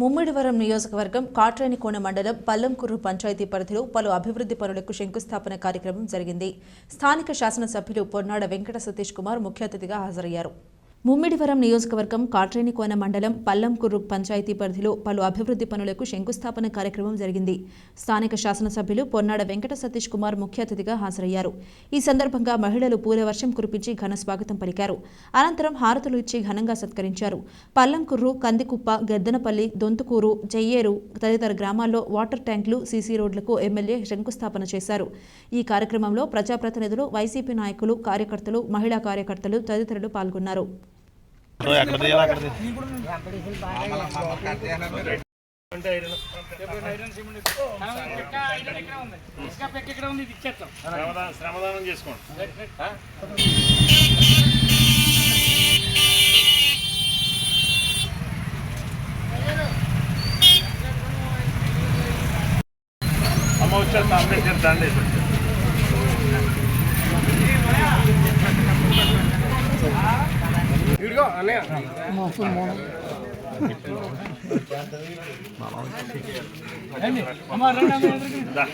ముమ్మిడివరం నియోజకవర్గం కాట్రేనికోన మండలం పల్లంకుర్రు పంచాయతీ పరిధిలో పలు అభివృద్ధి పనులకు శంకుస్థాపన కార్యక్రమం జరిగింది. స్థానిక శాసనసభ్యులు పొన్నాడ వెంకట సతీష్ కుమార్ ముఖ్య అతిథిగా హాజరయ్యారు. ముమ్మిడివరం నియోజకవర్గం కాట్రేనికోన మండలం పల్లంకుర్రు పంచాయతీ పరిధిలో పలు అభివృద్ధి పనులకు శంకుస్థాపన కార్యక్రమం జరిగింది. స్థానిక శాసనసభ్యులు పొన్నాడ వెంకట సతీష్ కుమార్ ముఖ్య అతిథిగా హాజరయ్యారు. ఈ సందర్భంగా మహిళలు పూలవర్షం కురిపించి ఘన స్వాగతం పలికారు. అనంతరం హారతులు ఇచ్చి ఘనంగా సత్కరించారు. పల్లంకుర్రు కందికుప్ప గద్దెనపల్లి దొంతుకూరు చెయ్యేరు తదితర గ్రామాల్లో వాటర్ ట్యాంకులు సీసీ రోడ్లకు ఎమ్మెల్యే శంకుస్థాపన చేశారు. ఈ కార్యక్రమంలో ప్రజాప్రతినిధులు వైసీపీ నాయకులు కార్యకర్తలు మహిళా కార్యకర్తలు తదితరులు పాల్గొన్నారు. శ్రమదానం చేసుకోండి అమ్మ వచ్చేస్తా అంబేద్కర్ અને માફુલ મોણો અમારા